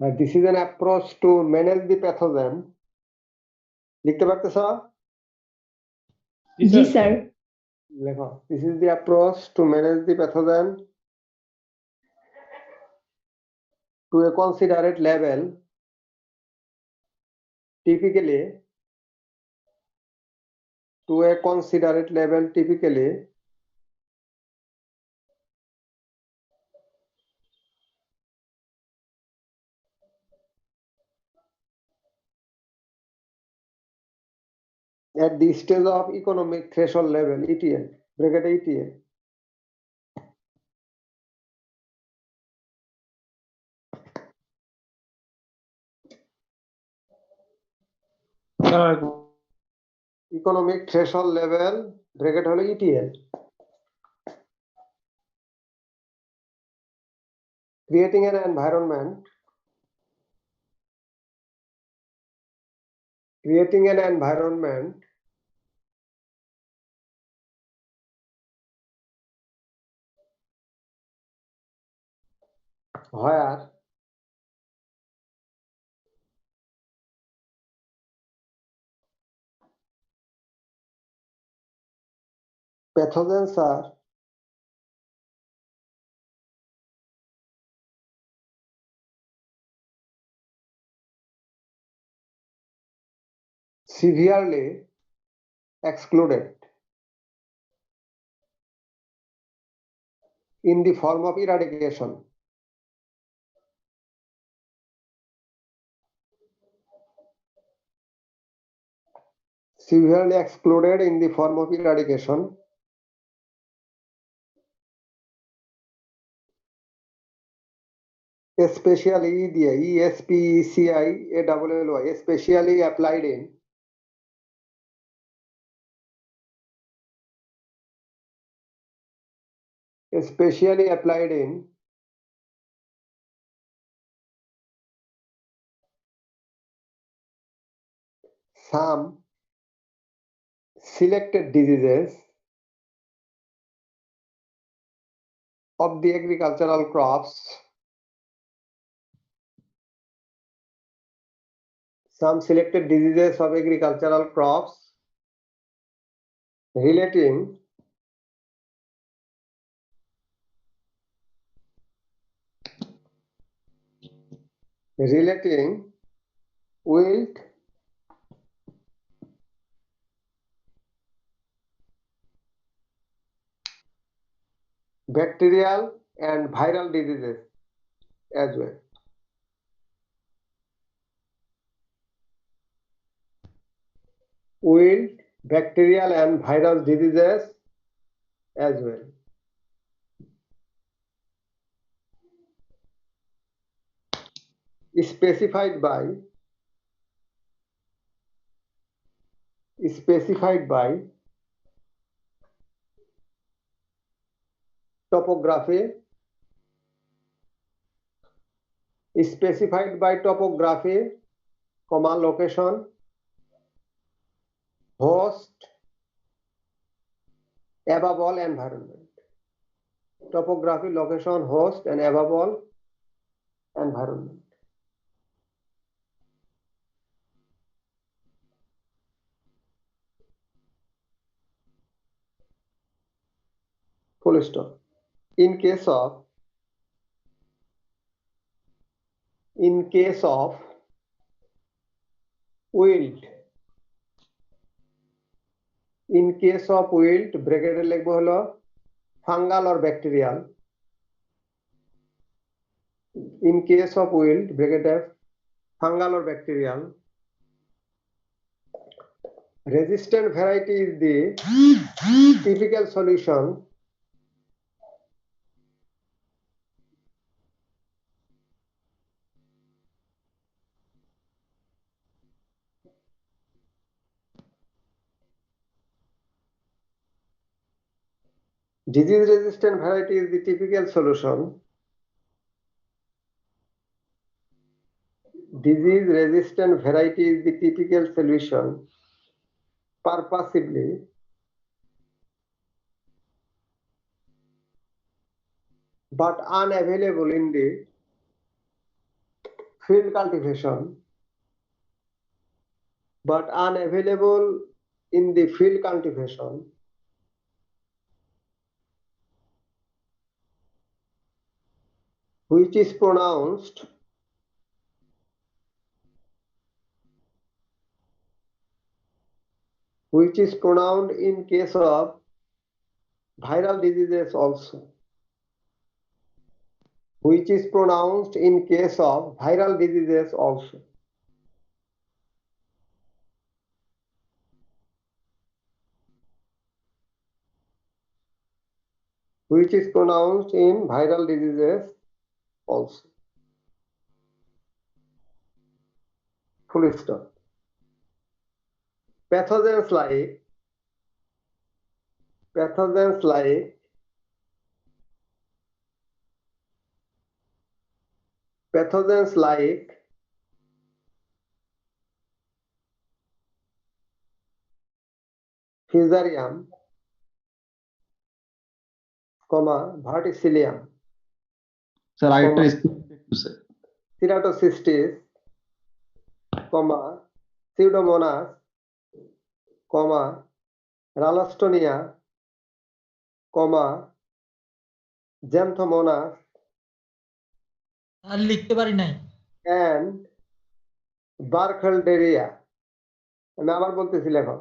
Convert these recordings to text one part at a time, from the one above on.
Uh, this is an approach to manage the pathogen. লিখতে পারতেছ জি স্যার লেখো this is the approach to manage the pathogen to a considerate level typically to a considerate level typically at the stage of economic threshold level ETL bracket ETL economic threshold level bracket হলো ETL creating an environment creating an environment where pathogens are severely excluded in the form of eradication. Severely excluded in the form of eradication. Especially the ESPECI ALLY, especially applied in especially applied in some selected diseases of the agricultural crops. Some selected diseases of agricultural crops relating relating wilt bacterial and viral diseases as well. Wilt, bacterial and viral diseases as well. specified by specified by topography specified by topography comma location host above all environment topography location host and above all environment full stop. In case of in case of wilt in case of wilt ব্র্যাকেটে লিখব হলো fungal or bacterial in case of wilt bracket ব্র্যাকেটে fungal or bacterial resistant variety is the typical solution Disease resistant variety is the typical solution. Disease resistant variety is the typical solution purposively but unavailable in the field cultivation but unavailable in the field cultivation which is pronounced which is pronounced in case of viral diseases also which is pronounced in case of viral diseases also. Which is pronounced in viral diseases also full stop pathogens like pathogens like pathogens like fusarium comma verticillium sir আরেকটা ceratocystis comma pseudomonas comma ralstonia কমা জ্যামথোমোনাস আর লিখতে পারি নাই। And বার্খালডেরিয়া আমি আবার বলতেছি লেখক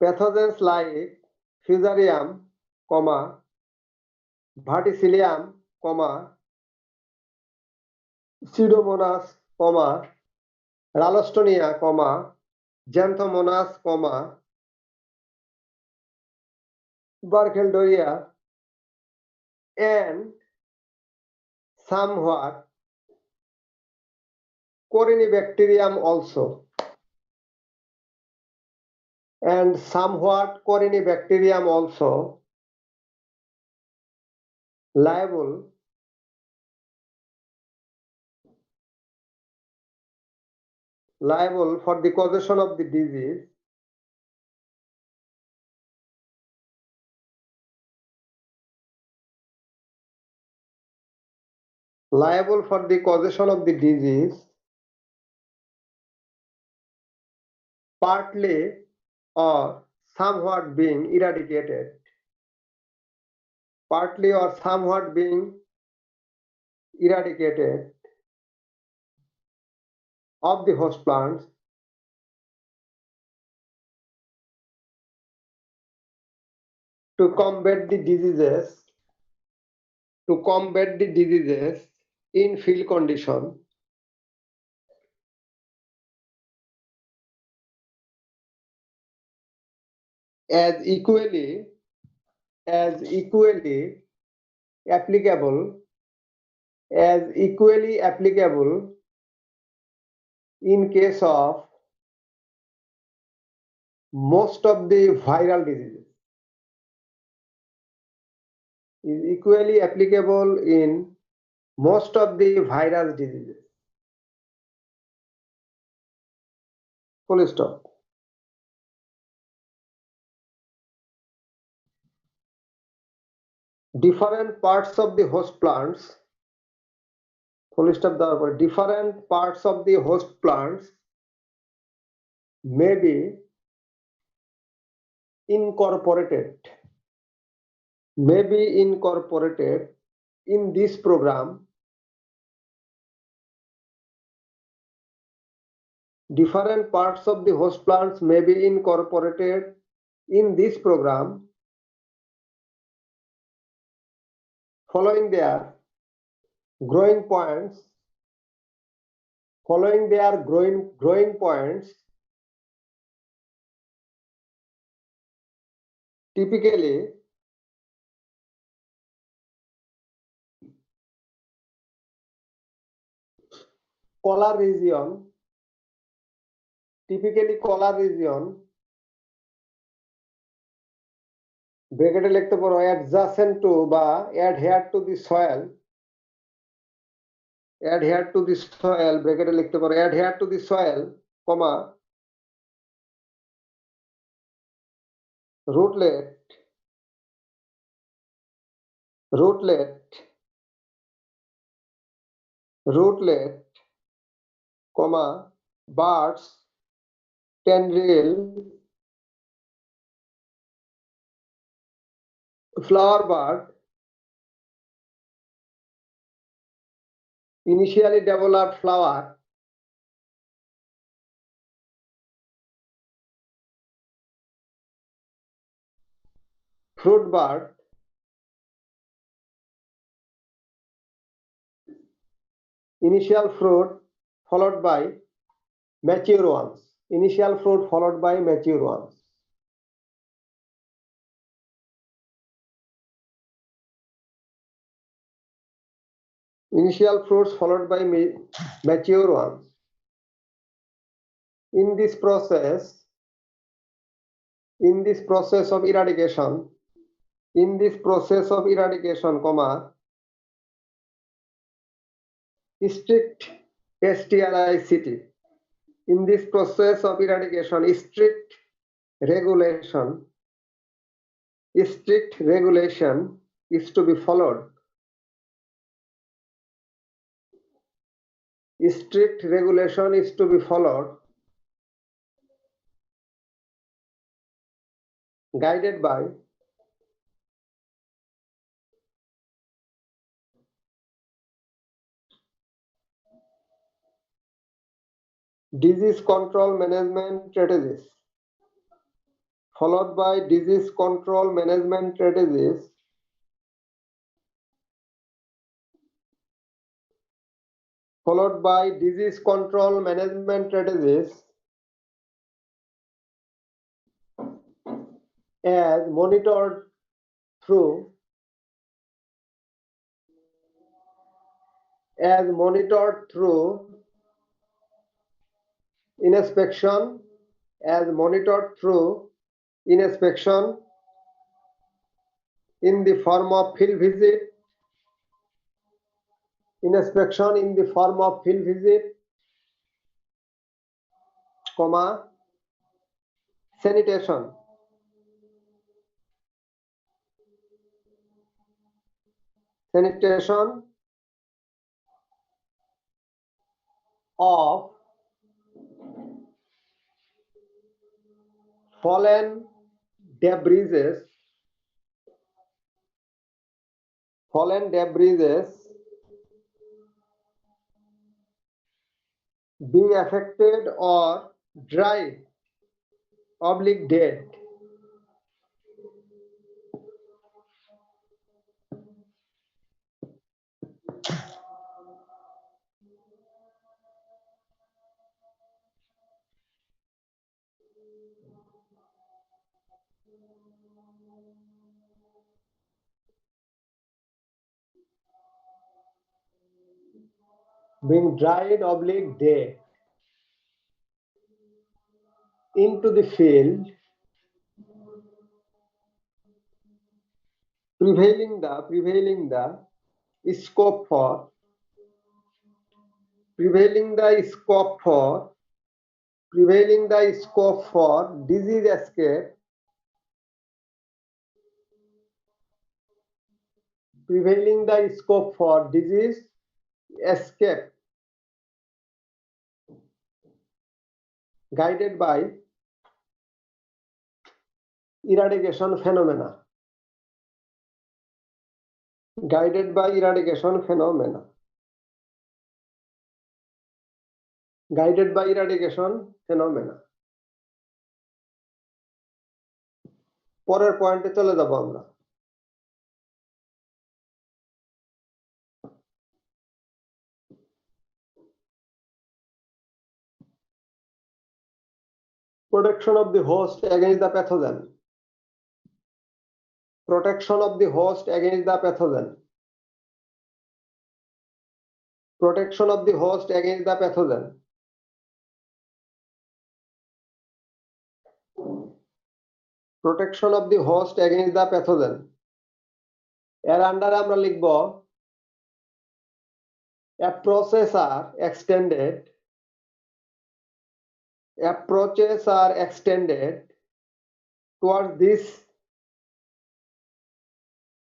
pathogens like fusarium comma verticillium comma pseudomonas comma ralstonia comma xanthomonas comma Burkholderia and somewhat Corynebacterium also and somewhat Corynebacterium also liable liable for the causation of the disease liable for the causation of the disease partly or somewhat being eradicated partly or somewhat being eradicated of the host plants to combat the diseases to combat the diseases in field condition. As equally as equally applicable as equally applicable in case of most of the viral diseases is equally applicable in most of the viral diseases. Full stop. Different parts of the host plants, full stop দেওয়ার পরে different parts of the host plants may be incorporated may be incorporated in this program different parts of the host plants may be incorporated in this program Following their growing points following their growing growing points typically collar region typically collar region ব্রেকেটে লিখতে পারো adjacent to বা adhere to the soil adhere to the soil ব্রেকেটে লিখতে পারো adhere to the soil comma rootlet rootlet rootlet comma buds tendril flower bud, initially developed flower, fruit bud, initial fruit followed by mature ones. Initial fruit followed by mature ones. Initial fruits followed by mature ones. In this process, in this process of eradication, in this process of eradication, comma, strict STLICT. In this process of eradication, strict regulation, strict regulation is to be followed. Strict regulation is to be followed. Guided by disease control management strategies followed by disease control management strategies followed by disease control management strategies as monitored through as monitored through inspection as monitored through inspection in the form of field visit inspection in the form of field visit comma sanitation sanitation of fallen debris fallen debris being affected or dried oblique dead being dried oblique dead into the field prevailing the prevailing the scope for prevailing the scope for prevailing the scope for disease escape prevailing the scope for disease escape guided by eradication phenomena guided by eradication phenomena guided by eradication phenomena পরের পয়েন্টে চলে যাব আমরা protection of the host against the pathogen protection of the host against the pathogen protection of the host against the pathogen protection of the host against the pathogen এর আন্ডারে আমরা লিখব approaches are extended approaches are extended towards this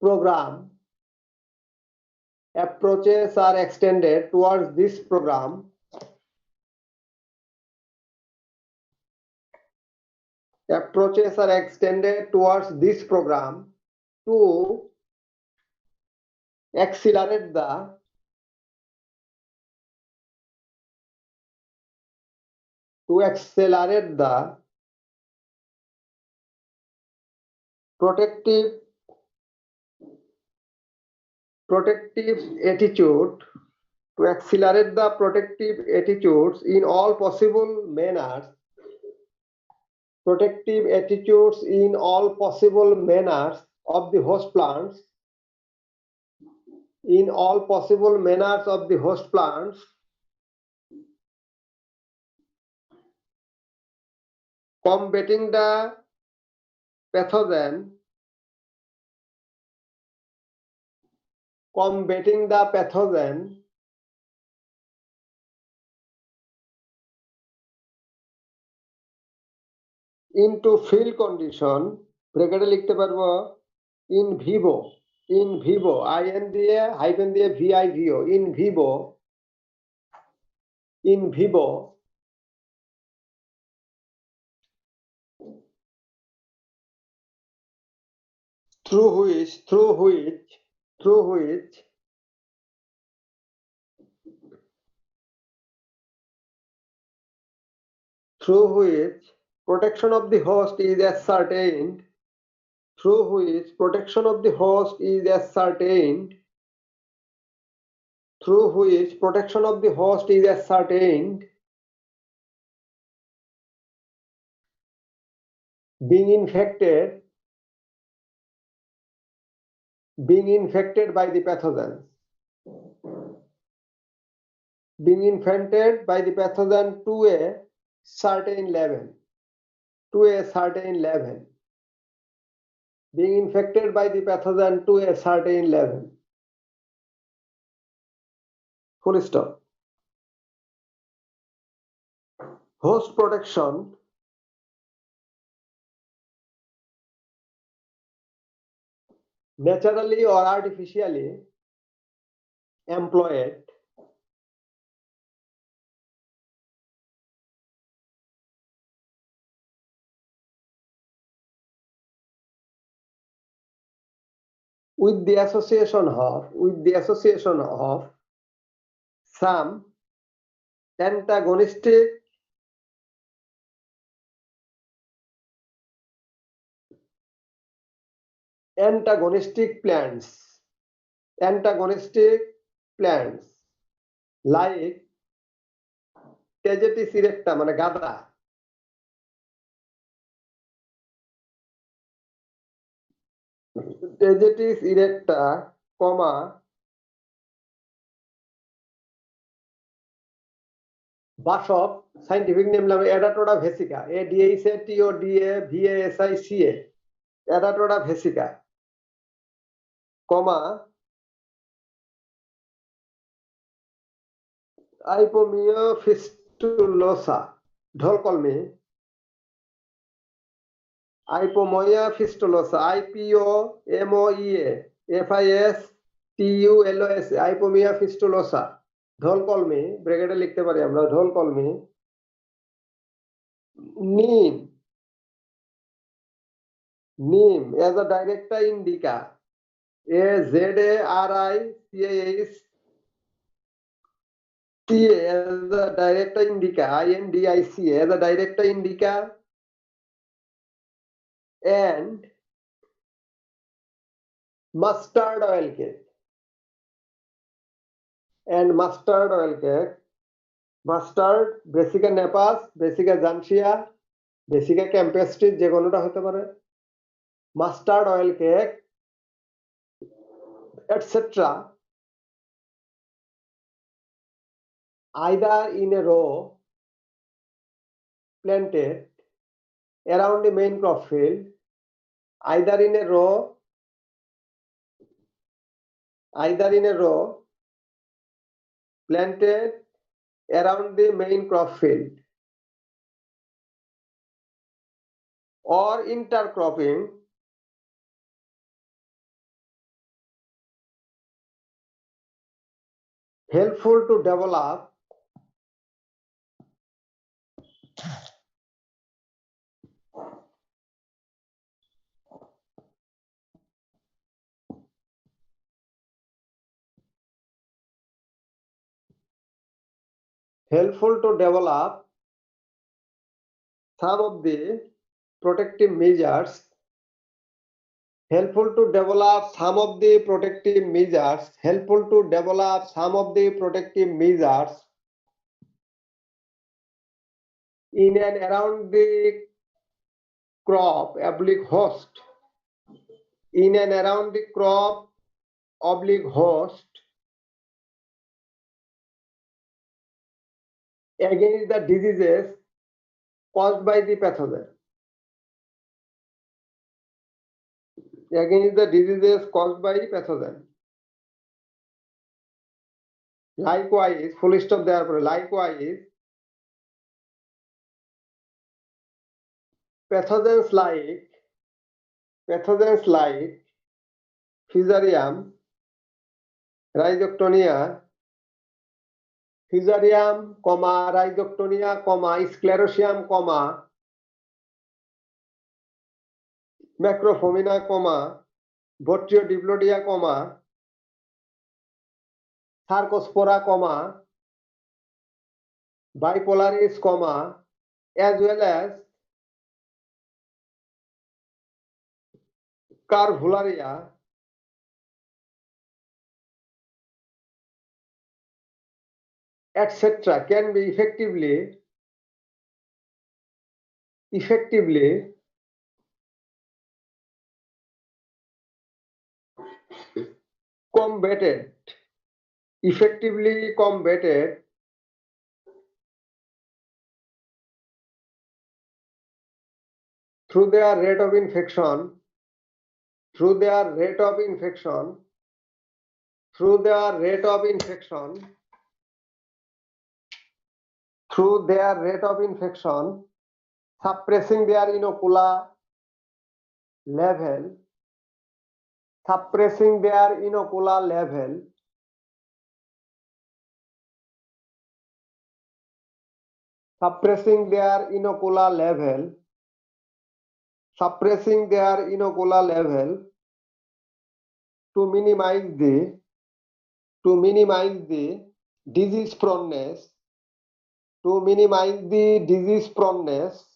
program. Approaches are extended towards this program. Approaches are extended towards this program to accelerate the to accelerate the protective protective attitude to accelerate the protective attitudes in all possible manners protective attitudes in all possible manners of the host plants in all possible manners of the host plants combating the pathogen combating the pathogen into field condition ব্র্যাকেটে লিখতে পারব in vivo in vivo IN দিয়ে hyphen দিয়ে VI VO in vivo in vivo through which through which through which through which protection of the host is ascertained through which protection of the host is ascertained through which protection of the host is ascertained being infected being infected by the pathogens being infected by the pathogen to a certain level to a certain level. Being infected by the pathogen to a certain level. Full stop. Host protection naturally or artificially employed with the association of with the association of some antagonistic antagonistic plants antagonistic plants like Tagetes erecta মানে গাদা Tagetes erecta comma বাসব scientific name নাম adhatoda vasica A DH A T O D A V A S I C A adhatoda vasica comma ipomoea fistulosa ঢোলকলমি ipomoea fistulosa IPO MO EA FIS TU LOS ipomoea fistulosa ঢোলকলমি ব্র্যাকেটে লিখতে পারি আমরা ঢোলকলমি নিম নিম, as a director indica z a r i c a s t as a director indica i n d i c as a director indica and mustard oil cake and mustard oil cake mustard brassica napus brassica juncea brassica campestris যে কোনোটা হতে পারে mustard oil cake etc either in a row planted around the main crop field either in a row either in a row planted around the main crop field or intercropping helpful to develop helpful to develop some of the protective measures helpful to develop some of the protective measures helpful to develop some of the protective measures in and around the crop oblique host. In and around the crop oblique host. Against the diseases caused by the pathogen against the diseases caused by pathogen. Likewise, full stop দেওয়ার পরে likewise pathogens like pathogens like Fusarium, Rhizoctonia, Fusarium, comma Rhizoctonia, comma Sclerosium, comma ম্যাক্রোফোমিনা comma বট্রিও ডিপ্লোডিয়া comma cercospora comma bipolaris comma as well as carvularia etc can be effectively effectively combated effectively combated through their rate of infection through their rate of infection through their rate of infection through their rate of infection suppressing their inocular level suppressing their inocular level suppressing their inocular level suppressing their inocular level to minimize the to minimize the disease proneness to minimize the disease proneness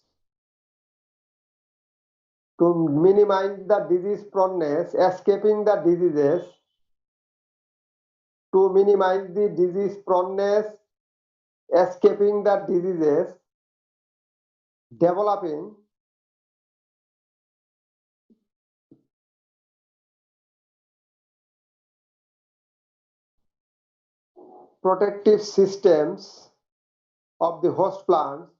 to minimize the disease proneness, escaping the diseases, to minimize the disease proneness, escaping the diseases, developing protective systems of the host plants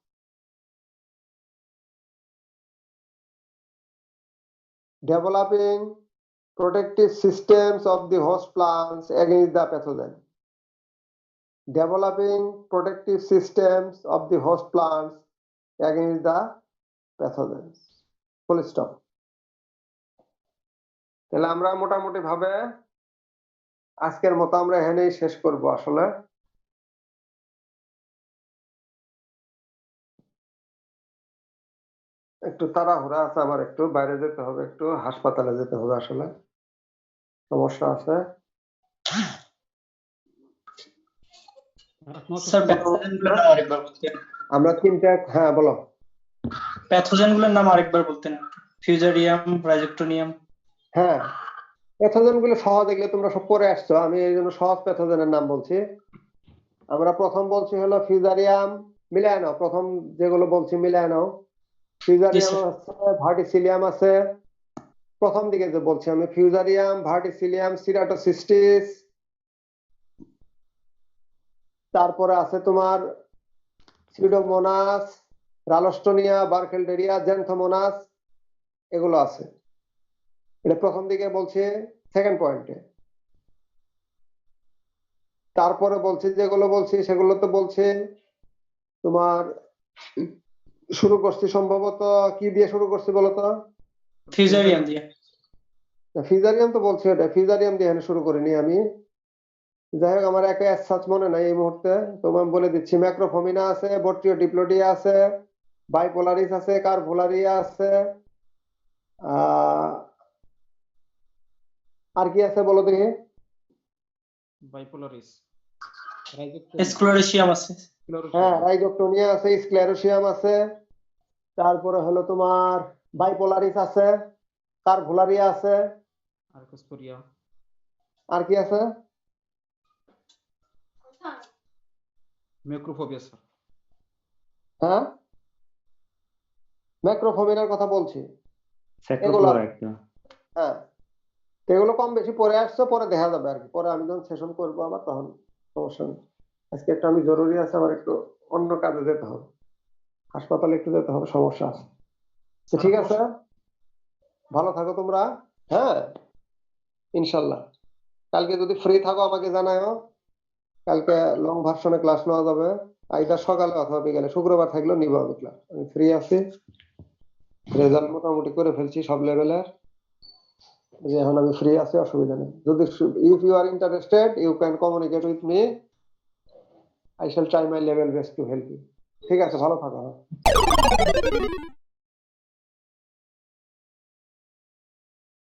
developing protective systems of the host plants against the pathogen. Developing protective systems of the host plants against the pathogens. Full stop. তাহলে আমরা মোটামুটি ভাবে আজকের মতো আমরা এখানেই শেষ করব আসলে একটু তাড়াহুড়া আছে আমার একটু বাইরে যেতে হবে একটু হাসপাতালে যেতে হবে আসলে। সমস্যা আছে? আমরা তিনটা হ্যাঁ বলো। প্যাথোজেনগুলোর নাম আরেকবার বলতেন। ফিউজারিয়াম রাইজোক্টোনিয়াম হ্যাঁ গুলো সহজ এগুলো তোমরা সব পড়ে আসছো। আমি এই জন্য সহজ প্যাথোজেনের নাম বলছি। আমরা প্রথম বলছি হলো ফিউজারিয়াম মিলায় নাও। প্রথম যেগুলো বলছি মিলায় নাও। ফিউজারিয়াম আছে, ভার্টিসিলিয়াম আছে। প্রথম দিকে যে বলছি আমি ফিউজারিয়াম ভার্টিসিলিয়াম, সিরাটোসিস্টিস। তারপরে আছে তোমার সিউডোমোনাস, রালোস্টোনিয়া, বার্কেলডেরিয়া জ্যান্থোমোনাস এগুলো আছে। এটা প্রথম দিকে বলছে সেকেন্ড পয়েন্টে তারপরে বলছে, যেগুলো বলছি, সেগুলো তো বলছে তোমার শুরু করছি সম্ভবত কি দিয়ে শুরু করছি বলতো ফিউজারিয়াম দিয়ে। ফিজারিয়াম তো বলছি ওটা ফিজারিয়াম দিয়ে এখানে শুরু করিনি আমি। যাই হোক আমার একে সাচ মনে নাই এই মুহূর্তে। তোমার বলে দিচ্ছি ম্যাক্রোফোমিনা আছে বট্রিও ডিপ্লোডিয়া আছে বাইপোলারিস আছে কার্ভোলারিয়া আছে আর কি আছে বলো দেখি? বাইপোলারিস স্ক্লোরেশিয়াম আছে। হ্যাঁ রাইজোক্টোনিয়া আছে স্ক্লেরোসিয়াম আছে তারপরে হলো তোমার বাইপোলারিস আছে কার্ভোলারিয়া আছে। আর্কোস্পোরিয়া আর কি আছে? Macrophobia sir. হ্যাঁ? ম্যাক্রোফোমিনার কথা বলছি। একটা হ্যাঁ। তো এগুলো কম বেশি পরে আসছে পরে দেখা যাবে আর কি। পরে আমি যখন সেশন করব আবার তখন সমস্যা নেই। আজকে একটু আমি জরুরি আছে, আমার একটু অন্য কাজে যেতে হবে। হাসপাতালে একটু যেতে হবে, সমস্যা আছে। ঠিক আছে? ভালো থাকো তোমরা হ্যাঁ? ইনশাল্লাহ। কালকে যদি ফ্রি থাকো আমাকে জানাও কালকে লং ভার্সনে ক্লাস নেওয়া যাবে। আইদার সকালে অথবা বিকালে, শুক্রবার থাকলেও নিবো আমি ক্লাস আমি ফ্রি আছি। রেজাল্ট মোটামুটি করে ফেলছি সব লেভেলের যে এখন আমি ফ্রি আছি, অসুবিধা নেই। যদি if you are interested you can communicate with me I shall try my level best to help you ঠিক আছে ভালো থাকো হ্যাঁ।